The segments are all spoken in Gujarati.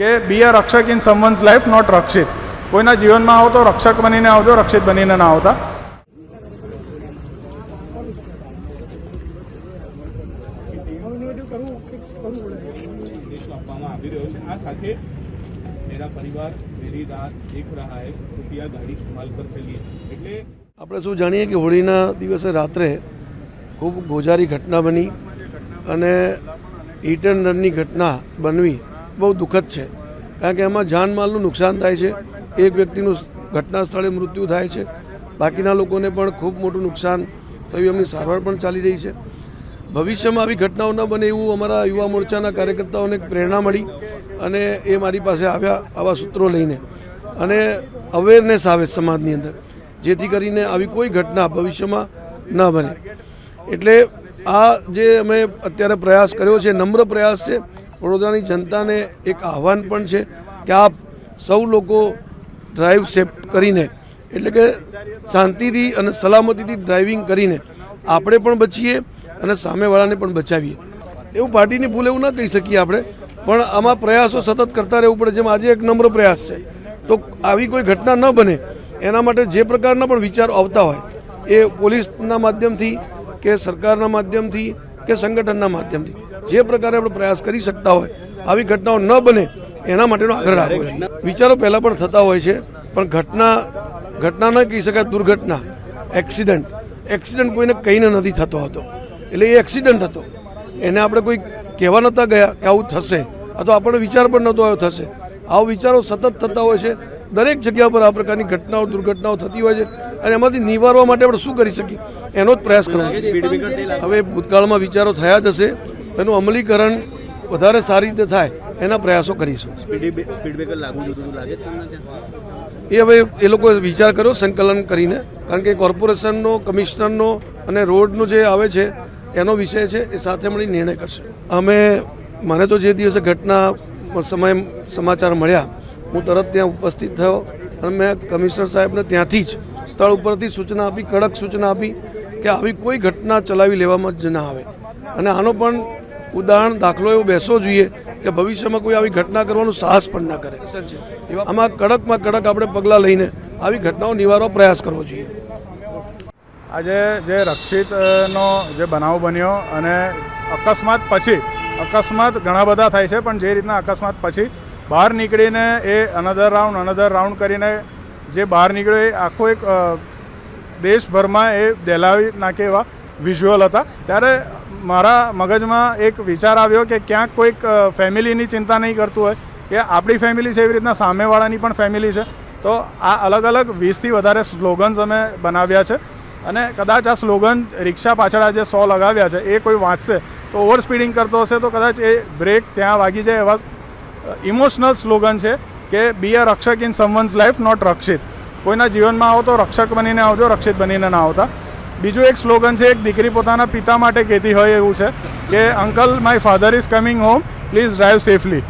કે બી અ રક્ષક ઇન સમવન્સ લાઈફ નોટ રક્ષિત કોઈના જીવનમાં આવો તો રક્ષક બનીને આવજો રક્ષિત બનીને ના આવતા. પરિવાર આપણે શું જાણીએ કે હોળીના દિવસે રાત્રે ખૂબ ગોજારી ઘટના બની અને હિટ એન્ડ રનની ઘટના બનવી બહુ દુઃખદ છે. કારણ કે એમાં જાનમાલનું નુકસાન થાય છે. એક વ્યક્તિનું ઘટના સ્થળે મૃત્યુ થાય છે. બાકીના લોકોને પણ ખૂબ મોટું નુકસાન થયું, એમની સારવાર પણ ચાલી રહી છે. ભવિષ્યમાં આવી ઘટનાઓ ન બને એવું અમારા યુવા મોરચાના કાર્યકર્તાઓને પ્રેરણા મળી અને એ મારી પાસે આવ્યા આવા સૂત્રો લઈને. અને અવેરનેસ આવે સમાજની અંદર, જેથી કરીને આવી કોઈ ઘટના ભવિષ્યમાં ન બને. એટલે આ જે અમે અત્યારે પ્રયાસ કર્યો છે, નમ્ર પ્રયાસ છે વડોદરાની જનતાને એક આહવાન પણ છે કે આપ સૌ લોકો ડ્રાઈવ સેફ કરીને, એટલે કે શાંતિથી અને સલામતીથી ડ્રાઇવિંગ કરીને આપણે પણ બચીએ અને સામેવાળાને પણ બચાવીએ. એવું પાર્ટીની ભૂલ એવું ના કહી શકીએ આપણે, પણ આમાં પ્રયાસો સતત કરતા રહેવું પડે. જેમ આજે એક નમ્ર પ્રયાસ છે. તો આવી કોઈ ઘટના ન બને, એના માટે જે પ્રકારના પણ વિચારો આવતા હોય, એ પોલીસના માધ્યમથી કે સરકારના માધ્યમથી કે સંગઠનના માધ્યમથી. જે પ્રકારે આપણે પ્રયાસ કરી શકતા હોય, આવી ઘટનાઓ ન બને, એના માટેનો આગ્રહ રાખવો જોઈએ. વિચારો પહેલાં પણ થતા હોય છે, પણ ઘટના ઘટના ન કહી શકાય, દુર્ઘટના, એક્સિડન્ટ. એક્સિડન્ટ કોઈને કહીને નથી થતો હતો. એટલે એ એક્સિડન્ટ હતો. એને આપણે કોઈ કહેવા નહોતા ગયા કે આવું થશે અથવા આપણને વિચાર પણ નહોતો આવ્યો થશે. આવો વિચારો સતત થતા હોય છે. દરેક જગ્યા પર આ પ્રકારની ઘટનાઓ, દુર્ઘટનાઓ થતી હોય છે અને એમાંથી નિવારવા માટે આપણે શું કરી શકીએ? એનો જ પ્રયાસ કરવો હવે ભૂતકાળમાં વિચારો થયા જ હશે. એનું અમલીકરણ વધારે સારી રીતે થાય એના પ્રયાસો કરીશું. એ હવે એ લોકો વિચાર કર્યો સંકલન કરીને કારણ કે કોર્પોરેશનનો કમિશનરનો અને રોડનો જે આવે છે એનો વિષય છે એ સાથે મળી નિર્ણય કરશે. અમે મને તો જે દિવસે ઘટના સમય સમાચાર મળ્યા હું તરત ત્યાં ઉપસ્થિત થયો અને મેં કમિશનર સાહેબને ત્યાંથી જ સ્થળ ઉપરથી સૂચના આપી કડક સૂચના આપી કે આવી કોઈ ઘટના ચલાવી લેવામાં જ ના આવે. અને આનો પણ ઉદાહરણ દાખલો એવો બેસવો જોઈએ કે ભવિષ્યમાં કોઈ આવી ઘટના કરવાનું સાહસ પણ ના કરે. આમાં કડકમાં કડક આપણે પગલાં લઈને આવી ઘટનાઓ નિવારવા પ્રયાસ કરવો જોઈએ. આજે જે રક્ષિતનો જે બનાવ બન્યો અને અકસ્માત પછી, અકસ્માત ઘણા બધા થાય છે, પણ જે રીતના અકસ્માત પછી બહાર નીકળીને એ અનધર રાઉન્ડ અનધર રાઉન્ડ કરીને જે બહાર નીકળ્યો એ આખો એક દેશભરમાં એ દહેલાવી નાખે એવા વિઝ્યુઅલ હતા. ત્યારે મારા મગજમાં એક વિચાર આવ્યો કે ક્યાંક કોઈક ફેમિલીની ચિંતા નહીં કરતું હોય, કે આપણી ફેમિલી છે એવી રીતના સામેવાળાની પણ ફેમિલી છે. તો આ અલગ અલગ વીસથી વધારે સ્લોગન્સ અમે બનાવ્યા છે. અને કદાચ આ સ્લોગન રિક્ષા પાછળ આ જે સો લગાવ્યા છે, એ કોઈ વાંચશે તો ઓવર સ્પીડિંગ કરતો હશે તો કદાચ એ બ્રેક ત્યાં વાગી જાય એવા ઇમોશનલ સ્લોગન છે કે બી અ રક્ષક ઇન સમવન્સ લાઈફ નોટ રક્ષિત. કોઈના જીવનમાં આવો તો રક્ષક બનીને આવજો, રક્ષિત બનીને ના આવતા. બીજું એક સ્લોગન છે, એક દીકરી પોતાના પિતા માટે કહેતી હોય એવું છે કે uncle my father is coming home please drive safely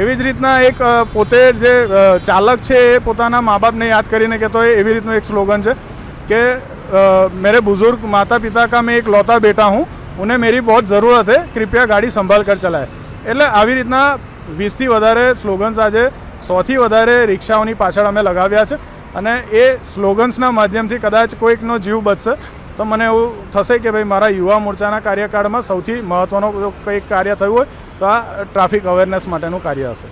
એવી જ રીતના એક પોતે જે ચાલક છે એ પોતાના મા બાપને યાદ કરીને કહેતો હોય, એવી રીતનું એક સ્લોગન છે કે મેરે બુઝુર્ગ માતા પિતા કા મેં એક લોતા બેટા હું. ઉને મેરી બહુ જરૂરત હે. કૃપયા ગાડી સંભાળ કર ચલાય. એટલે આવી રીતના વીસથી વધારે સ્લોગન્સ આજે સોથી વધારે રિક્ષાઓની પાછળ અમે લગાવ્યા છે. અને એ સ્લોગન્સના માધ્યમથી કદાચ કોઈકનો જીવ બચશે, તો મને એવું થશે કે ભાઈ મારા યુવા મોરચાના કાર્યકાળમાં સૌથી મહત્ત્વનો કંઈક કાર્ય થયું હોય, તો આ ટ્રાફિક અવેરનેસ માટેનું કાર્ય હશે.